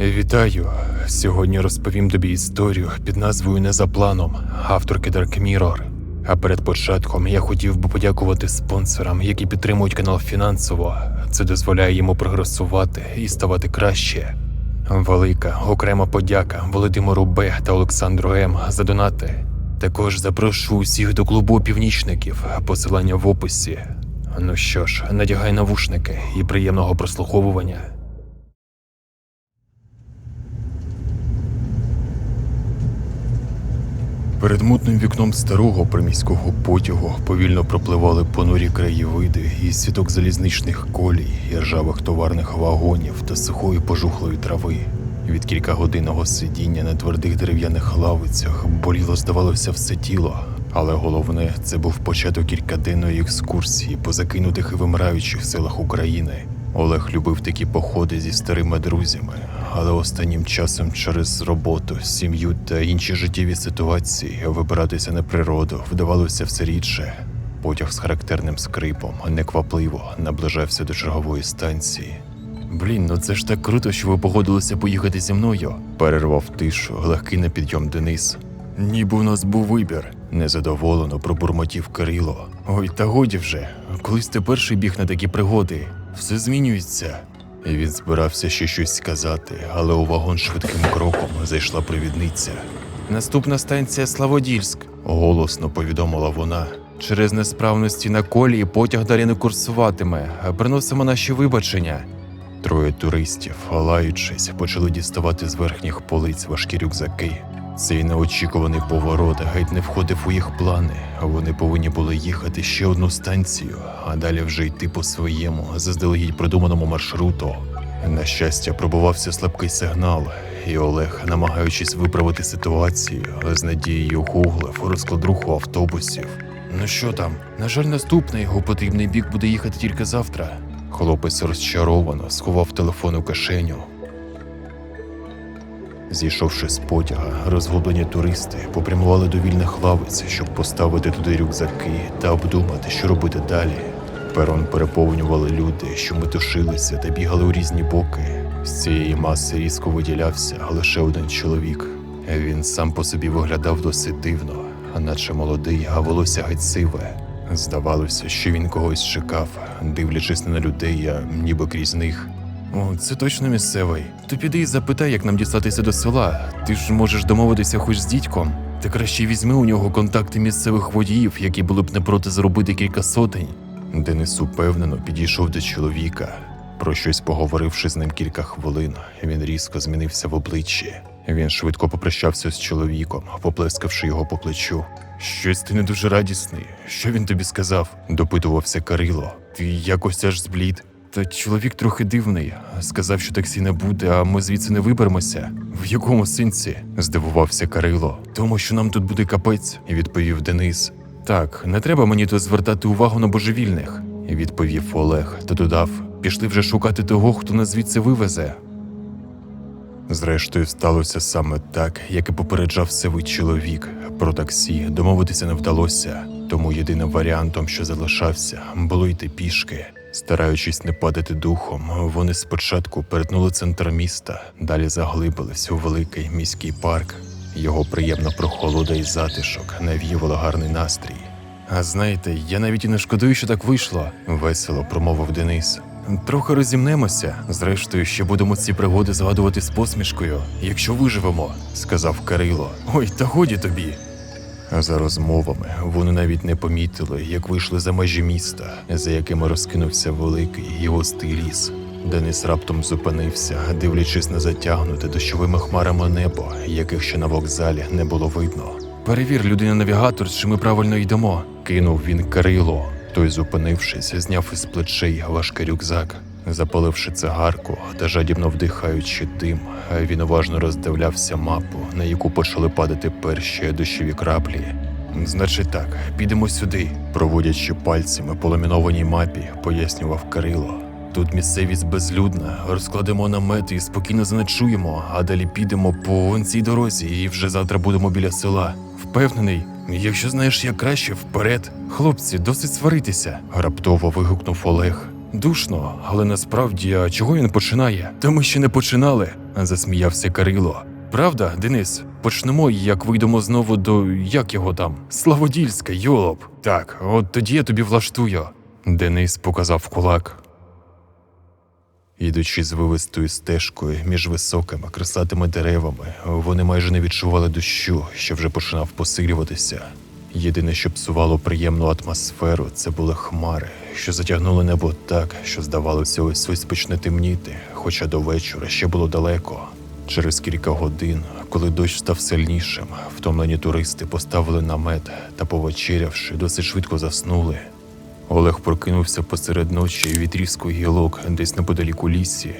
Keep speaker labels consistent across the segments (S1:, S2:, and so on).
S1: Вітаю! Сьогодні розповім тобі історію під назвою Не за планом авторки Dark Mirror. А перед початком я хотів би подякувати спонсорам, які підтримують канал фінансово. Це дозволяє йому прогресувати і ставати краще. Велика окрема подяка Володимиру Б та Олександру М за донати. Також запрошую усіх до клубу північників, посилання в описі. Ну що ж, надягай навушники і приємного прослуховування. Перед мутним вікном старого приміського потягу повільно пропливали понурі краєвиди і сіток залізничних колій, і товарних вагонів та сухої пожухлої трави. Від кількагодинного сидіння на твердих дерев'яних лавицях боліло, здавалося, все тіло. Але головне, це був початок кількаденної екскурсії по закинутих і вимираючих селах України. Олег любив такі походи зі старими друзями, але останнім часом через роботу, сім'ю та інші життєві ситуації вибиратися на природу вдавалося все рідше. Потяг з характерним скрипом неквапливо наближався до чергової станції. Блін, ну це ж так круто, що ви погодилися поїхати зі мною. Перервав тишу, легкий на підйом Денис. Ніби у нас був вибір. Незадоволено пробурмотів Кирило. Ой, та годі вже. Колись ти перший біг на такі пригоди. Все змінюється. І Він збирався ще щось сказати, але у вагон швидким кроком зайшла провідниця. Наступна станція Славодільськ, голосно повідомила вона. Через несправності на колії потяг далі не курсуватиме. Приносимо наші вибачення. Троє туристів, лаючись, почали діставати з верхніх полиць важкі рюкзаки. Цей неочікуваний поворот геть не входив у їх плани. Вони повинні були їхати ще одну станцію, а далі вже йти по своєму, заздалегідь продуманому маршруту. На щастя, пробувався слабкий сигнал, і Олег, намагаючись виправити ситуацію, з надією гуглив розклад руху автобусів. Ну що там? На жаль, наступний у потрібний бік буде їхати тільки завтра. Хлопець розчаровано сховав телефон у кишеню. Зійшовши з потяга, розгублені туристи попрямували до вільних лавиць, щоб поставити туди рюкзаки та обдумати, що робити далі. Перон переповнювали люди, що метушилися та бігали у різні боки. З цієї маси різко виділявся лише один чоловік. Він сам по собі виглядав досить дивно, наче молодий, а волосся геть сиве. Здавалося, що він когось чекав, дивлячись не на людей, а ніби крізь них. О, це точно місцевий. То піди і запитай, як нам дістатися до села. Ти ж можеш домовитися хоч з дідьком. Та краще візьми у нього контакти місцевих водіїв, які були б не проти заробити кілька сотень. Денис упевнено підійшов до чоловіка. Про щось поговоривши з ним кілька хвилин, він різко змінився в обличчі. Він швидко попрощався з чоловіком, поплескавши його по плечу. Щось ти не дуже радісний. Що він тобі сказав? допитувався Кирило. Ти якось аж зблід. Та чоловік трохи дивний. Сказав, що таксі не буде, а ми звідси не виберемося. В якому сенсі? здивувався Кирило. Тому що нам тут буде капець, відповів Денис. Так, не треба мені тут звертати увагу на божевільних, відповів Олег та додав: пішли вже шукати того, хто нас звідси вивезе. Зрештою, сталося саме так, як і попереджав сивий чоловік. Про таксі домовитися не вдалося, тому єдиним варіантом, що залишався, було йти пішки. Стараючись не падати духом, вони спочатку перетнули центр міста, далі заглибились у великий міський парк. Його приємна прохолода і затишок навіювали гарний настрій. А знаєте, я навіть і не шкодую, що так вийшло, весело промовив Денис. Трохи розімнемося. Зрештою, ще будемо ці пригоди згадувати з посмішкою, якщо виживемо, сказав Кирило. Ой, та годі тобі. За розмовами вони навіть не помітили, як вийшли за межі міста, за якими розкинувся великий і густий ліс. Денис раптом зупинився, дивлячись на затягнуте дощовими хмарами небо, яких ще на вокзалі не було видно. Перевір людина навігатор, чи ми правильно йдемо, кинув він Кирило. Той, зупинившись, зняв із плечей важкий рюкзак. Запаливши цигарку та жадібно вдихаючи дим, він уважно роздивлявся мапу, на яку почали падати перші дощові краплі. Значить так, підемо сюди, проводячи пальцями по ламінованій мапі, пояснював Кирило. Тут місцевість безлюдна, розкладемо намети і спокійно заночуємо, а далі підемо по цій дорозі і вже завтра будемо біля села. Впевнений, якщо знаєш як краще, вперед. Хлопці, досить сваритися. Раптово вигукнув Олег. Душно, але насправді, а чого він починає? Та ми ще не починали, засміявся Кирило. Правда, Денис? Почнемо, як вийдемо знову до як його там? Славодільська, йолоп. Так, от тоді я тобі влаштую. Денис показав кулак. Ідучи звивистою стежкою між високими красатими деревами, вони майже не відчували дощу, що вже починав посилюватися. Єдине, що псувало приємну атмосферу, це були хмари, що затягнули небо так, що здавалося, ось ось почне темніти, хоча до вечора ще було далеко. Через кілька годин, коли дощ став сильнішим, втомлені туристи поставили намет та, повечерявши, досить швидко заснули. Олег прокинувся посеред ночі від тріску гілок десь неподалік у лісі.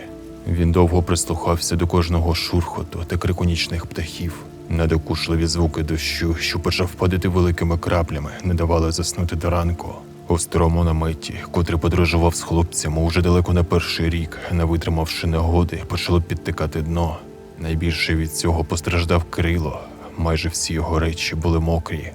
S1: Він довго прислухався до кожного шурхоту та крику нічних птахів. Надокушливі звуки дощу, що почав падати великими краплями, не давали заснути до ранку. У старому наметі, котрий подорожував з хлопцями уже далеко на перший рік, не витримавши негоди, почало підтикати дно. Найбільше від цього постраждав Кирило. Майже всі його речі були мокрі.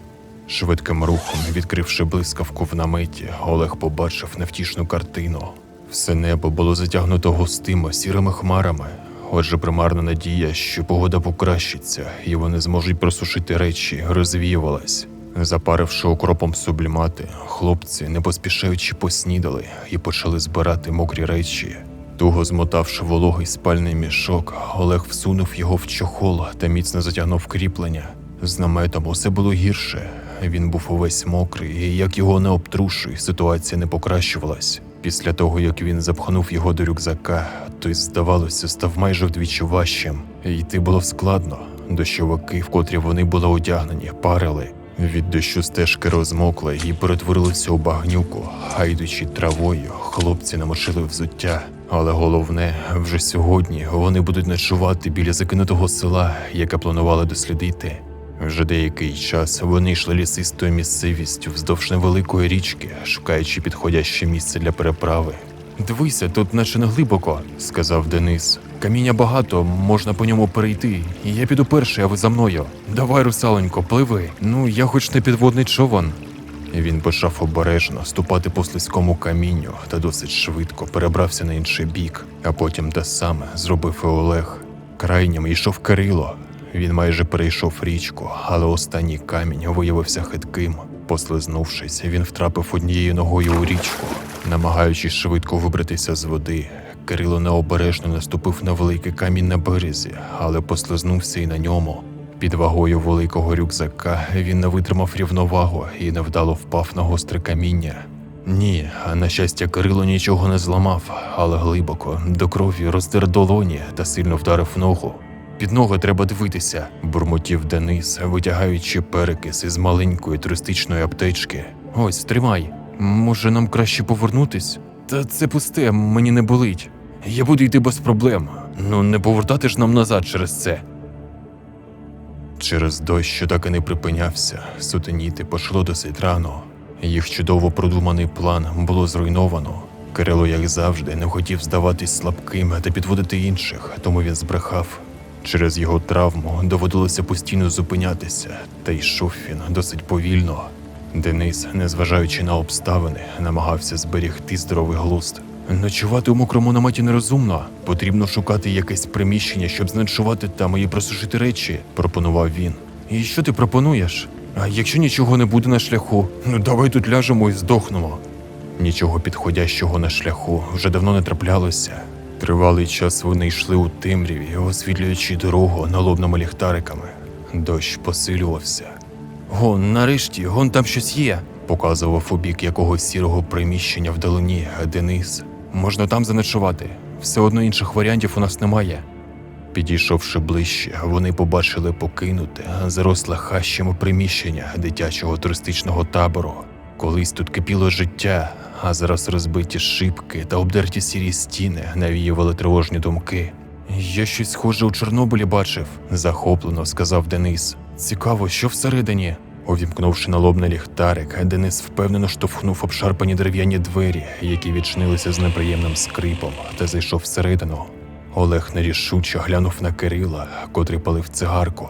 S1: Швидким рухом, відкривши блискавку в наметі, Олег побачив невтішну картину. Все небо було затягнуто густими сірими хмарами. Отже, примарна надія, що погода покращиться, і вони зможуть просушити речі, розвіювалась. Запаривши окропом сублімати, хлопці, не поспішаючи, поснідали і почали збирати мокрі речі. Туго змотавши вологий спальний мішок, Олег всунув його в чохол та міцно затягнув кріплення. З наметом усе було гірше. Він був увесь мокрий, і як його не обтрушуй, ситуація не покращувалась. Після того, як він запхнув його до рюкзака, той, здавалося, став майже вдвічі важчим. Йти було складно. Дощовики, в котрі вони були одягнені, парили. Від дощу стежки розмокли і перетворилися у багнюку, а йдучи травою, хлопці намочили взуття. Але головне, вже сьогодні вони будуть ночувати біля закинутого села, яке планували дослідити. Вже деякий час вони йшли лісистою місцевістю вздовж невеликої річки, шукаючи підходяще місце для переправи. Дивися, тут наче не глибоко, сказав Денис. Каміння багато, можна по ньому перейти. Я піду перший, а ви за мною. Давай, русаленько, пливи. Ну, я хоч не підводний човен. Він почав обережно ступати по слизькому камінню та досить швидко перебрався на інший бік, а потім те саме зробив і Олег. Крайнім йшов Кирило. Він майже перейшов річку, але останній камінь виявився хитким. Послизнувшись, він втрапив однією ногою у річку, намагаючись швидко вибратися з води. Кирило необережно наступив на великий камінь на березі, але послизнувся і на ньому. Під вагою великого рюкзака він не витримав рівновагу і невдало впав на гостре каміння. Ні, на щастя, Кирило нічого не зламав, але глибоко, до крові роздер долоні та сильно вдарив ногу. Під ноги треба дивитися, бурмотів Денис, витягаючи перекис із маленької туристичної аптечки. Ось, тримай. Може, нам краще повернутись? Та це пусте, мені не болить. Я буду йти без проблем. Ну не повертати ж нам назад через це. Через дощ, що так і не припинявся, сутеніти пошло досить рано. Їх чудово продуманий план було зруйновано. Кирило, як завжди, не хотів здаватись слабким та підводити інших, тому він збрехав. Через його травму доводилося постійно зупинятися, та йшов він досить повільно. Денис, незважаючи на обставини, намагався зберігти здоровий глузд. Ночувати у мокрому наметі нерозумно. Потрібно шукати якесь приміщення, щоб зночувати там і просушити речі, пропонував він. І що ти пропонуєш? А якщо нічого не буде на шляху, ну давай тут ляжемо і здохнемо. Нічого підходящого на шляху вже давно не траплялося. Тривалий час вони йшли у темряві, освітлюючи дорогу налобними ліхтариками. Дощ посилювався. Гон, нарешті, гон там щось є, показував у бік якогось сірого приміщення вдалині Денис. Можна там заночувати. Все одно інших варіантів у нас немає. Підійшовши ближче, вони побачили покинуте, заросле хащами приміщення дитячого туристичного табору. Колись тут кипіло життя, а зараз розбиті шибки та обдерті сірі стіни навіювали тривожні думки. Я щось схоже у Чорнобилі бачив, захоплено сказав Денис. Цікаво, що всередині. Увімкнувши налобний ліхтарик, Денис впевнено штовхнув обшарпані дерев'яні двері, які відчинилися з неприємним скрипом, та зайшов всередину. Олег нерішуче глянув на Кирила, котрий палив цигарку.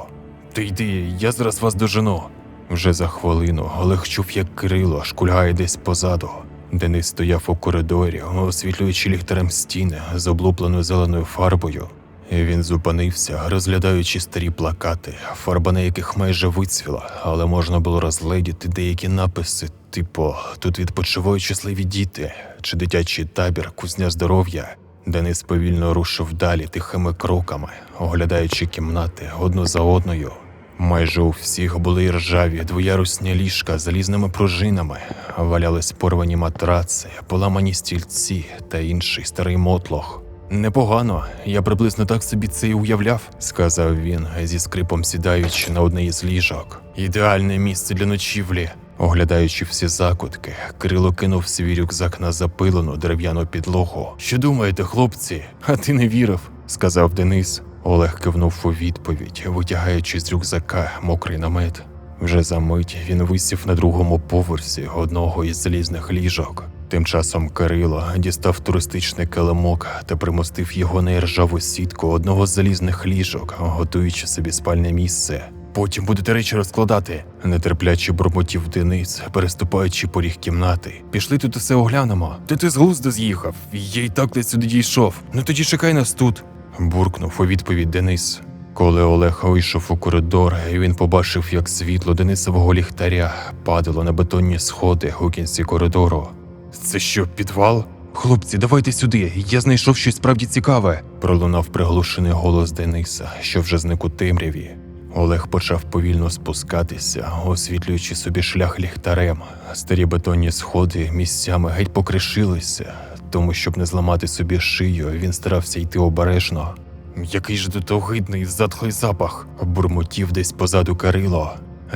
S1: Ти йди, я зараз вас дожену. Вже за хвилину Олег чув, як Кирило шкульгає десь позаду. Денис стояв у коридорі, освітлюючи ліхтарем стіни з облупленою зеленою фарбою. Він зупинився, розглядаючи старі плакати, фарба на яких майже вицвіла, але можна було розгледіти деякі написи, типу тут відпочивають щасливі діти чи дитячий табір, кузня здоров'я. Денис повільно рушив далі тихими кроками, оглядаючи кімнати одну за одною. Майже у всіх були ржаві двоярусні ліжка з залізними пружинами, валялись порвані матраци, поламані стільці та інший старий мотлох. Непогано, я приблизно так собі це і уявляв, сказав він, зі скрипом сідаючи на одне із ліжок. Ідеальне місце для ночівлі. Оглядаючи всі закутки, Кирило кинув свій рюкзак на запилену дерев'яну підлогу. Що думаєте, хлопці? А ти не вірив, сказав Денис. Олег кивнув у відповідь, витягаючи з рюкзака мокрий намет. Вже за мить він висів на другому поверсі одного із залізних ліжок. Тим часом Кирило дістав туристичний килимок та примостив його на іржаву сітку одного з залізних ліжок, готуючи собі спальне місце. Потім будете речі розкладати, нетерпляче бурмотів Денис, переступаючи поріг кімнати. Пішли тут усе оглянемо. Ти ти з глузду з'їхав. Я й так десь сюди дійшов. Ну тоді чекай нас тут. Буркнув у відповідь Денис. Коли Олег вийшов у коридор, він побачив, як світло Денисового ліхтаря падало на бетонні сходи у кінці коридору. Це що, підвал? Хлопці, давайте сюди. Я знайшов щось справді цікаве. пролунав приглушений голос Дениса, що вже зник у темряві. Олег почав повільно спускатися, освітлюючи собі шлях ліхтарем. Старі бетонні сходи місцями геть покришилися, тому, щоб не зламати собі шию, він старався йти обережно. Який ж тут огидний затхлий запах, бурмотів десь позаду Кирило.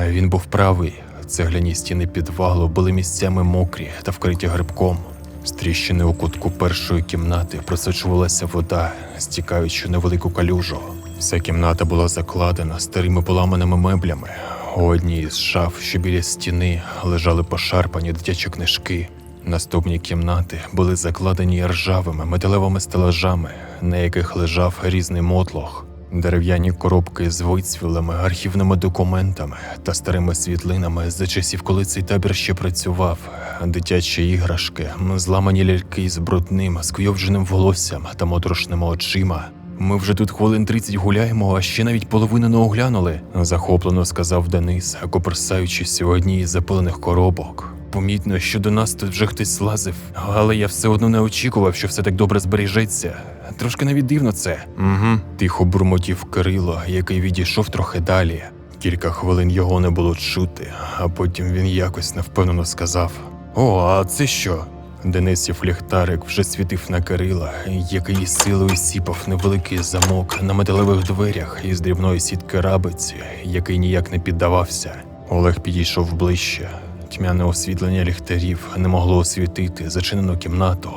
S1: Він був правий. Цегляні стіни підвалу були місцями мокрі та вкриті грибком. З тріщини у кутку першої кімнати просочувалася вода, стікаючи на велику калюжу. Вся кімната була закладена старими поламаними меблями. У одній із шаф, що біля стіни, лежали пошарпані дитячі книжки. Наступні кімнати були закладені ржавими металевими стелажами, на яких лежав різний мотлох. Дерев'яні коробки з вицвілими архівними документами та старими світлинами за часів, коли цей табір ще працював, дитячі іграшки, зламані ляльки з брудним, скуйовдженим волоссям та моторошними очима. Ми вже тут хвилин 30 гуляємо, а ще навіть половину не оглянули, захоплено сказав Денис, коперсаючись у одній із запилених коробок. Помітно, що до нас тут вже хтось злазив, але я все одно не очікував, що все так добре збережеться. Трошки навіть дивно це. Угу. Тихо бурмотів Кирило, який відійшов трохи далі. Кілька хвилин його не було чути, а потім він якось невпевнено сказав: О, а це що? Денисів ліхтарик вже світив на Кирила, який силою сіпав невеликий замок на металевих дверях із дрібної сітки рабиці, який ніяк не піддавався. Олег підійшов ближче. Тьмяне освітлення ліхтарів не могло освітити зачинену кімнату.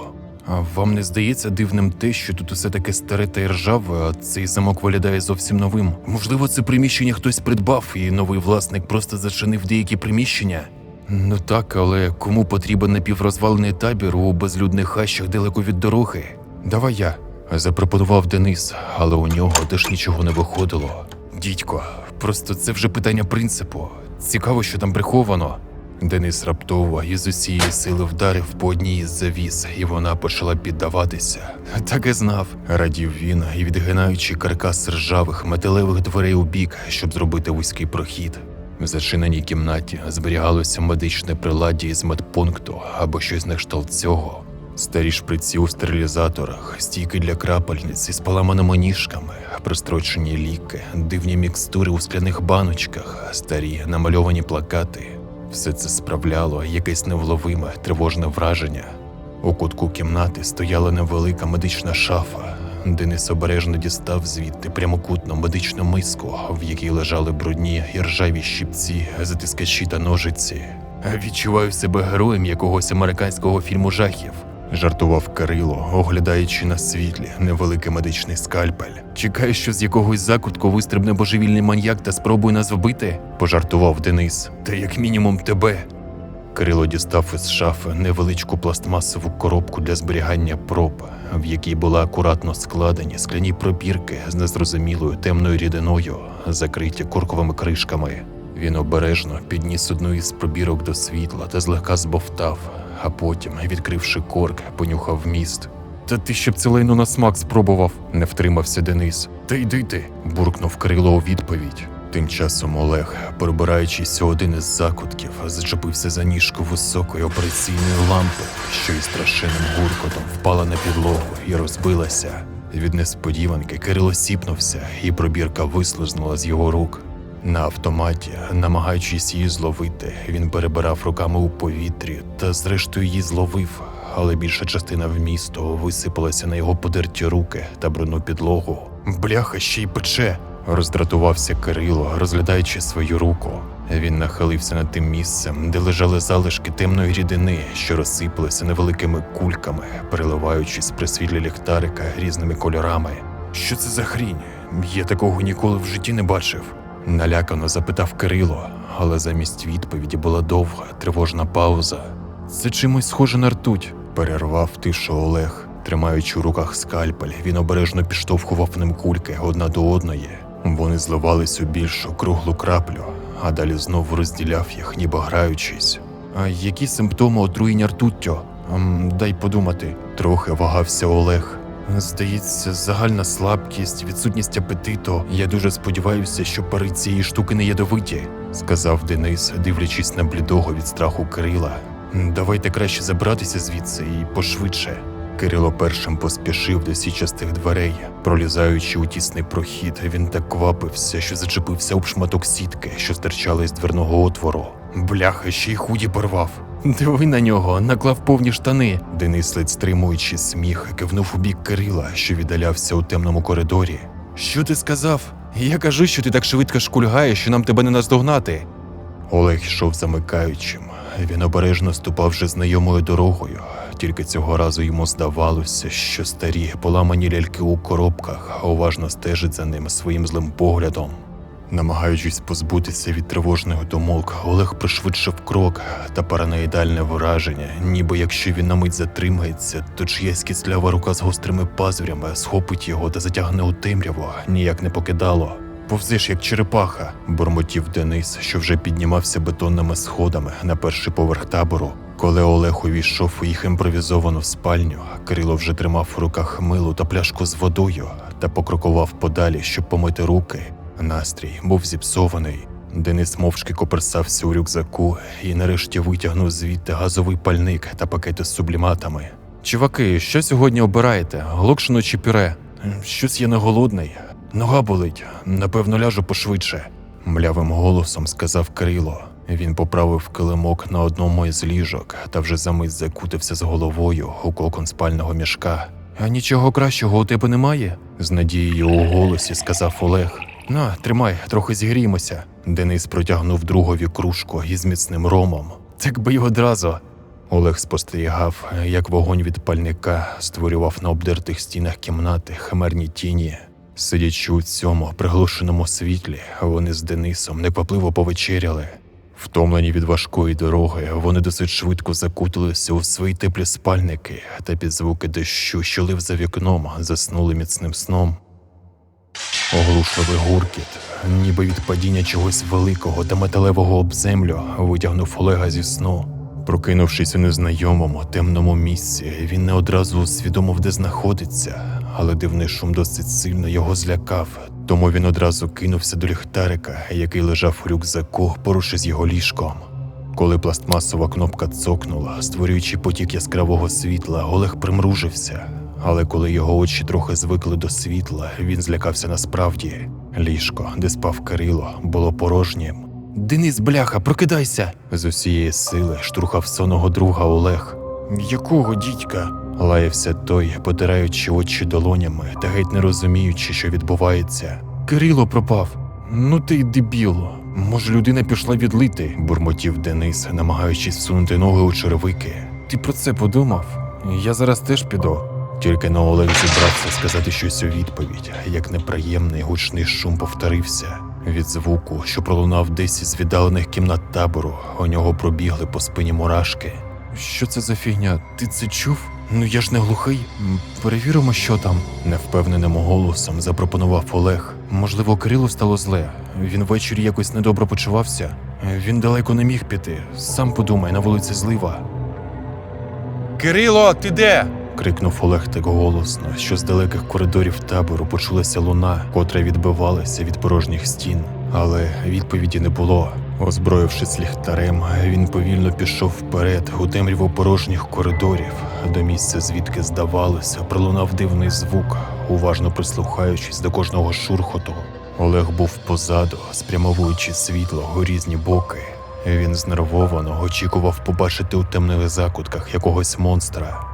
S1: А вам не здається дивним те, що тут усе таке старе та й ржаве, а цей замок виглядає зовсім новим? Можливо, це приміщення хтось придбав, і новий власник просто зачинив деякі приміщення? Ну так, але кому потрібен напіврозвалений табір у безлюдних хащах далеко від дороги? Давай я. запропонував Денис, але у нього теж нічого не виходило. Дідько, просто це вже питання принципу. Цікаво, що там приховано. Денис раптово із усієї сили вдарив по одній із завіс, і вона почала піддаватися. Так і знав, радів він, і відгинаючи каркас ржавих металевих дверей у бік, щоб зробити вузький прохід. В зачиненій кімнаті зберігалося медичне приладдя із медпункту або щось на кшталт цього. Старі шприці у стерилізаторах, стійки для крапельниць із поламаними ніжками, прострочені ліки, дивні мікстури у скляних баночках, старі намальовані плакати. Все це справляло якесь невловиме тривожне враження. У кутку кімнати стояла невелика медична шафа. Денис обережно дістав звідти прямокутну медичну миску, в якій лежали брудні і ржаві щипці, затискачі та ножиці. Відчуваю себе героєм якогось американського фільму жахів. Жартував Кирило, оглядаючи на світлі невеликий медичний скальпель. Чекаю, що з якогось закутку вистрибне божевільний маньяк та спробує нас вбити? пожартував Денис. Та як мінімум тебе. Кирило дістав із шафи невеличку пластмасову коробку для зберігання проб, в якій були акуратно складені скляні пробірки з незрозумілою темною рідиною, закриті курковими кришками. Він обережно підніс одну із пробірок до світла та злегка збовтав, а потім, відкривши корк, понюхав міст. Та ти щоб це лайно на смак спробував, не втримався Денис. Та йди ти, буркнув Кирило у відповідь. Тим часом Олег, перебираючись у один із закутків, зачепився за ніжку високої операційної лампи, що із страшенним гуркотом впала на підлогу і розбилася. Від несподіванки Кирило сіпнувся, і пробірка вислизнула з його рук. На автоматі, намагаючись її зловити, він перебирав руками у повітрі та зрештою її зловив, але більша частина вмісту висипалася на його подерті руки та брудну підлогу. Бляха ще й пече. Роздратувався Кирило, розглядаючи свою руку. Він нахилився над тим місцем, де лежали залишки темної рідини, що розсипалися невеликими кульками, переливаючись при світлі ліхтарика різними кольорами. Що це за хрінь? Я такого ніколи в житті не бачив. Налякано запитав Кирило, але замість відповіді була довга, тривожна пауза. Це чимось схоже на ртуть, перервав тишу Олег. Тримаючи у руках скальпель, він обережно підштовхував ним кульки одна до одної. Вони зливались у більшу круглу краплю, а далі знову розділяв їх, ніби граючись. А які симптоми отруєння ртуттю? Ем, дай подумати. Трохи вагався Олег. Здається, загальна слабкість, відсутність апетиту. Я дуже сподіваюся, що пари цієї штуки не ядовиті, сказав Денис, дивлячись на блідого від страху Кирила. Давайте краще забратися звідси і пошвидше. Кирило першим поспішив до січастих дверей. Пролізаючи у тісний прохід, він так квапився, що зачепився об шматок сітки, що стирчала з дверного отвору. Бляха, ще й худі порвав. Диви на нього, наклав повні штани. Денис, ледь стримуючи сміх, кивнув у бік Кирила, що віддалявся у темному коридорі. Що ти сказав? Я кажу, що ти так швидко шкульгаєш, що нам тебе не наздогнати. Олег йшов замикаючим. Він обережно ступав вже знайомою дорогою, тільки цього разу йому здавалося, що старі поламані ляльки у коробках уважно стежать за ним своїм злим поглядом. Намагаючись позбутися від тривожних думок, Олег пришвидшив крок та параноїдальне враження, ніби якщо він на мить затримається, то чиясь кислява рука з гострими пазурями схопить його та затягне у темряву, ніяк не покидало. Повзиш, як черепаха, бурмотів Денис, що вже піднімався бетонними сходами на перший поверх табору. Коли Олег увійшов у їх імпровізовану спальню, Кирило вже тримав в руках милу та пляшку з водою та покрокував подалі, щоб помити руки. Настрій був зіпсований. Денис мовчки коперсався у рюкзаку і нарешті витягнув звідти газовий пальник та пакети з субліматами. Чуваки, що сьогодні обираєте? Глокшину чи пюре? Щось я не голодний. Нога болить, напевно, ляжу пошвидше. Млявим голосом сказав Кирило. Він поправив килимок на одному із ліжок та вже за мить закутився з головою у кокон спального мішка. А нічого кращого у тебе немає? з надією у голосі сказав Олег. На, тримай, трохи зігріємося. Денис протягнув другові кружку із міцним ромом. Так би й одразу. Олег спостерігав, як вогонь від пальника створював на обдертих стінах кімнати химерні тіні. Сидячи у цьому приглушеному світлі, вони з Денисом неквапливо повечеряли. Втомлені від важкої дороги, вони досить швидко закутилися у свої теплі спальники та під звуки дощу, що лив за вікном, заснули міцним сном. Оглушливий гуркіт, ніби від падіння чогось великого та металевого об землю, витягнув Олега зі сну. Прокинувшись у незнайомому темному місці, він не одразу усвідомив, де знаходиться, але дивний шум досить сильно його злякав, тому він одразу кинувся до ліхтарика, який лежав у рюкзаку поруч із його ліжком. Коли пластмасова кнопка цокнула, створюючи потік яскравого світла, Олег примружився. Але коли його очі трохи звикли до світла, він злякався насправді. Ліжко, де спав Кирило, було порожнім. Денис, бляха, прокидайся! З усієї сили штурхав сонного друга Олег. Якого дідька? лаявся той, потираючи очі долонями та геть не розуміючи, що відбувається. Кирило пропав. Ну ти й дебіл. Може, людина пішла відлити, бурмотів Денис, намагаючись всунути ноги у черевики. Ти про це подумав? Я зараз теж піду. Тільки на Олег зібрався сказати щось у відповідь, як неприємний гучний шум повторився. Від звуку, що пролунав десь із віддалених кімнат табору, у нього пробігли по спині мурашки. Що це за фігня? Ти це чув? Ну я ж не глухий. Перевіримо, що там. Невпевненим голосом запропонував Олег. Можливо, Кирилу стало зле. Він ввечері якось недобре почувався. Він далеко не міг піти. Сам подумай, на вулиці злива.
S2: Кирило, ти де?
S1: Крикнув Олег так голосно, що з далеких коридорів табору почулася луна, котра відбивалася від порожніх стін. Але відповіді не було. Озброївшись ліхтарем, він повільно пішов вперед у темряву порожніх коридорів, до місця, звідки здавалося, пролунав дивний звук, уважно прислухаючись до кожного шурхоту. Олег був позаду, спрямовуючи світло у різні боки. Він знервовано очікував побачити у темних закутках якогось монстра.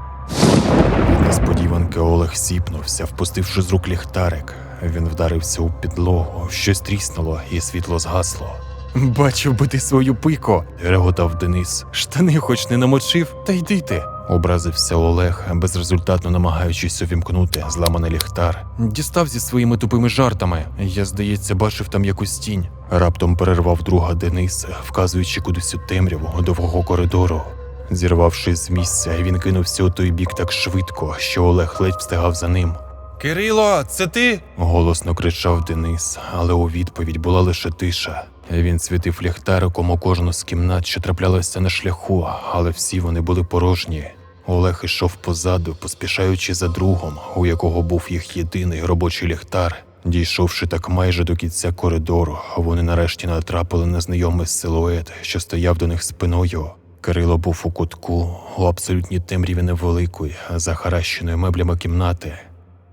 S1: Несподіванки Олег сіпнувся, впустивши з рук ліхтарик. Він вдарився у підлогу, щось тріснуло, і світло згасло. Бачив би ти свою пико, реготав Денис. Штани хоч не намочив, та йди ти. Образився Олег, безрезультатно намагаючись увімкнути зламаний ліхтар. Дістав зі своїми тупими жартами. Я, здається, бачив там якусь тінь. Раптом перервав друга Денис, вказуючи кудись у темряву довгого коридору. Зірвавшись з місця, він кинувся у той бік так швидко, що Олег ледь встигав за ним.
S2: Кирило, це ти?
S1: Голосно кричав Денис, але у відповідь була лише тиша. Він світив ліхтариком у кожну з кімнат, що траплялася на шляху, але всі вони були порожні. Олег ішов позаду, поспішаючи за другом, у якого був їх єдиний робочий ліхтар. Дійшовши так майже до кінця коридору, вони нарешті натрапили на знайомий силует, що стояв до них спиною. Кирило був у кутку, у абсолютній темряві невеликої, захаращеної меблями кімнати.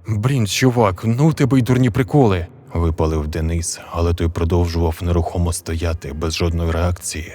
S1: Блін, чувак, ну у тебе й дурні приколи. випалив Денис, але той продовжував нерухомо стояти без жодної реакції.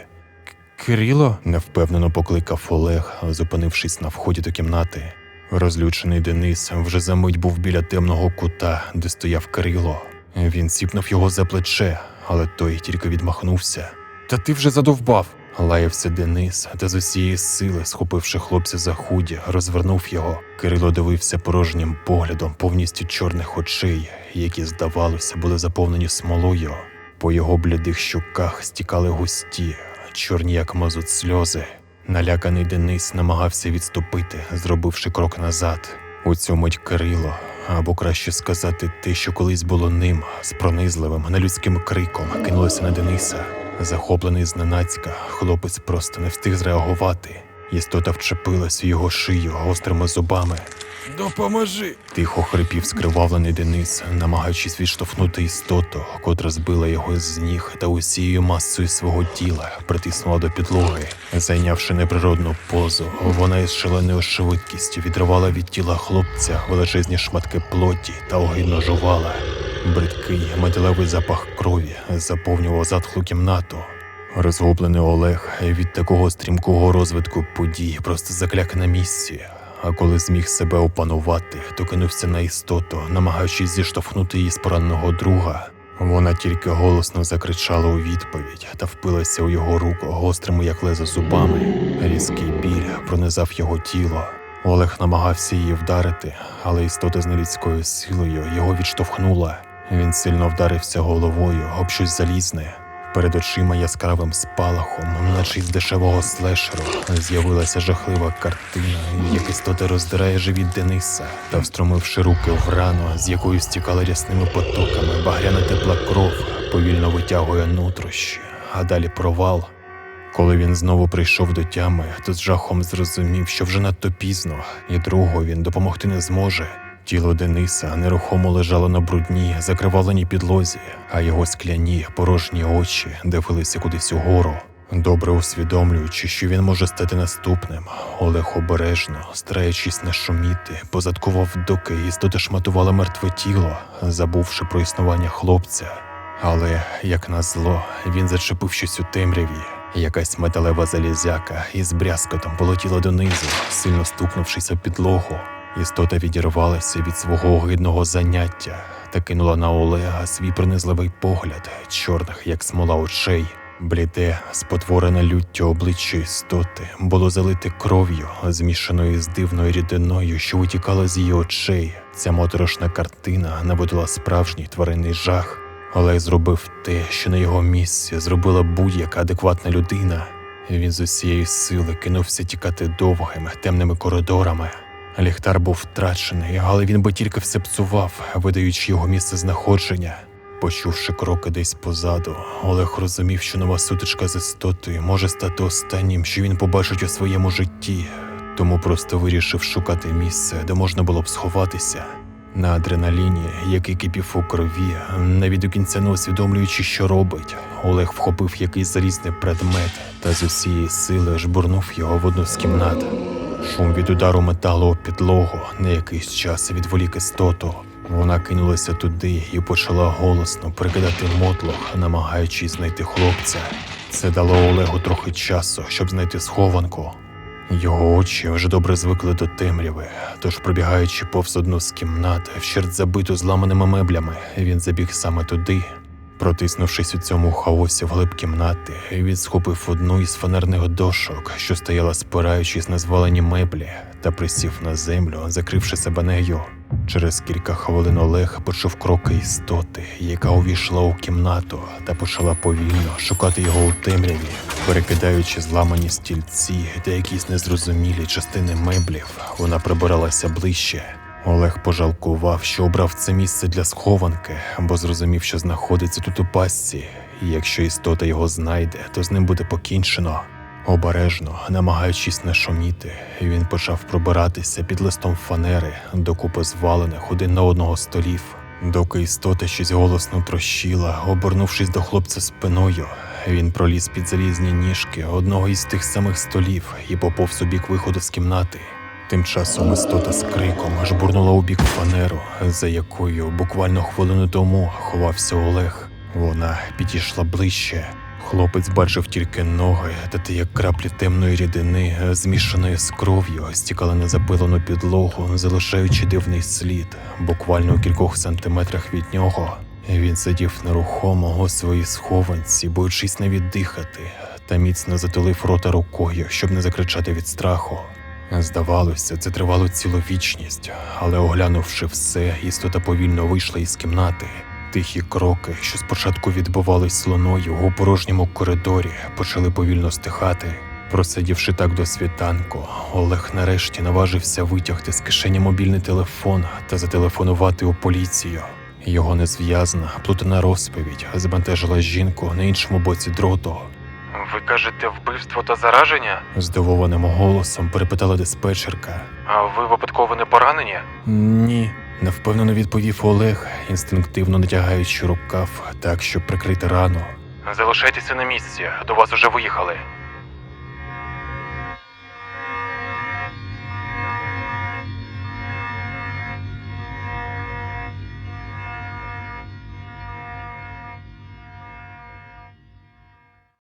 S1: Кирило? невпевнено покликав Олег, зупинившись на вході до кімнати. Розлючений Денис вже за мить був біля темного кута, де стояв Кирило. Він сіпнув його за плече, але той тільки відмахнувся. Та ти вже задовбав. Лаявся Денис, та з усієї сили, схопивши хлопця за худі, розвернув його. Кирило дивився порожнім поглядом повністю чорних очей, які, здавалося, були заповнені смолою. По його блідих щоках стікали густі, чорні як мазут сльози. Наляканий Денис намагався відступити, зробивши крок назад. У цю мить Кирило, або краще сказати, те, що колись було ним, з пронизливим, нелюдським криком, кинулося на Дениса. Захоплений зненацька, хлопець просто не встиг зреагувати. Істота вчепилась в його шию гострими зубами. Допоможи! Тихо хрипів скривавлений Денис, намагаючись відштовхнути істоту, котра збила його з ніг та усією масою свого тіла притиснула до підлоги. Зайнявши неприродну позу, вона із шаленою швидкістю відривала від тіла хлопця величезні шматки плоті та огидно жувала. Бридкий металевий запах крові заповнював затхлу кімнату. Розгублений Олег від такого стрімкого розвитку подій просто закляк на місці. А коли зміг себе опанувати, то кинувся на істоту, намагаючись зіштовхнути її з пораненого друга. Вона тільки голосно закричала у відповідь та впилася у його руку гострими, як лезо зубами. Різкий біль пронизав його тіло. Олег намагався її вдарити, але істота з нелюдською силою його відштовхнула. Він сильно вдарився головою об щось залізне. Перед очима яскравим спалахом, наче з дешевого слешеру, з'явилася жахлива картина, як істота роздирає живіт Дениса та, встромивши руки в рану, з якою стікала рясними потоками, багряна тепла кров повільно витягує нутрощі, а далі провал. Коли він знову прийшов до тями, то з жахом зрозумів, що вже надто пізно, і другого він допомогти не зможе. Тіло Дениса нерухомо лежало на брудній, закриваленій підлозі, а його скляні, порожні очі дивилися кудись угору. Добре усвідомлюючи, що він може стати наступним, Олег обережно, стараючись не шуміти, позадкував, доки істота шматувала мертве тіло, забувши про існування хлопця. Але, як назло, він зачепив щось у темряві. Якась металева залізяка із брязкотом полетіла донизу, сильно стукнувшись об підлогу. Істота відірвалася від свого огидного заняття та кинула на Олега свій пронизливий погляд, чорних, як смола очей. Бліде, спотворене люттю обличчя істоти було залите кров'ю, змішаною з дивною рідиною, що витікала з її очей. Ця моторошна картина наводила справжній тваринний жах. Олег зробив те, що на його місці зробила будь-яка адекватна людина. Він з усієї сили кинувся тікати довгими темними коридорами. Ліхтар був втрачений, але він би тільки все псував, видаючи його місце знаходження. Почувши кроки десь позаду, Олег розумів, що нова сутичка з істотою може стати останнім, що він побачить у своєму житті. тому просто вирішив шукати місце, де можна було б сховатися. На адреналіні, який кипів у крові, навіть до кінця не усвідомлюючи, що робить, Олег вхопив якийсь залізний предмет та з усієї сили жбурнув його в одну з кімнат. Шум від удару металу підлогу на якийсь час відволік істоту. Вона кинулася туди і почала голосно прикидати мотлох, намагаючись знайти хлопця. Це дало Олегу трохи часу, щоб знайти схованку. Його очі вже добре звикли до темряви, тож, пробігаючи повз одну з кімнат, вщерть забиту зламаними меблями, він забіг саме туди. Протиснувшись у цьому хаосі вглиб кімнати, він схопив одну із фанерних дошок, що стояла спираючись на звалені меблі, та присів на землю, закривши себе нею. Через кілька хвилин Олег почув кроки істоти, яка увійшла у кімнату та почала повільно шукати його у темряві, перекидаючи зламані стільці та якісь незрозумілі частини меблів, вона прибиралася ближче. Олег пожалкував, що обрав це місце для схованки, бо зрозумів, що знаходиться тут у пастці, і якщо істота його знайде, то з ним буде покінчено. Обережно, намагаючись не шуміти, він почав пробиратися під листом фанери до купи звалених один на одного столів, доки істота щось голосно трощила, обернувшись до хлопця спиною. Він проліз під залізні ніжки одного із тих самих столів і поповз у бік виходу з кімнати. Тим часом істота з криком жбурнула у бік фанеру, за якою буквально хвилину тому ховався Олег. Вона підійшла ближче. Хлопець бачив тільки ноги, та те, як краплі темної рідини, змішаної з кров'ю, стікали на запилену підлогу, залишаючи дивний слід, буквально у кількох сантиметрах від нього. Він сидів нерухомо у своїй схованці, боючись навіть дихати, та міцно затулив рота рукою, щоб не закричати від страху. Здавалося, це тривало цілу вічність, але оглянувши все, істота повільно вийшла із кімнати. Тихі кроки, що спочатку відбувались луною у порожньому коридорі, почали повільно стихати. Просидівши так до світанку, Олег нарешті наважився витягти з кишені мобільний телефон та зателефонувати у поліцію. Його незв'язна, плутана розповідь збентежила жінку на іншому боці дроту.
S2: Ви кажете вбивство та зараження?
S1: Здивованим голосом перепитала диспетчерка.
S2: А ви випадково не поранені?
S1: Ні, невпевнено відповів Олег, інстинктивно натягаючи рукав так, щоб прикрити рану.
S2: Залишайтеся на місці, до вас уже виїхали.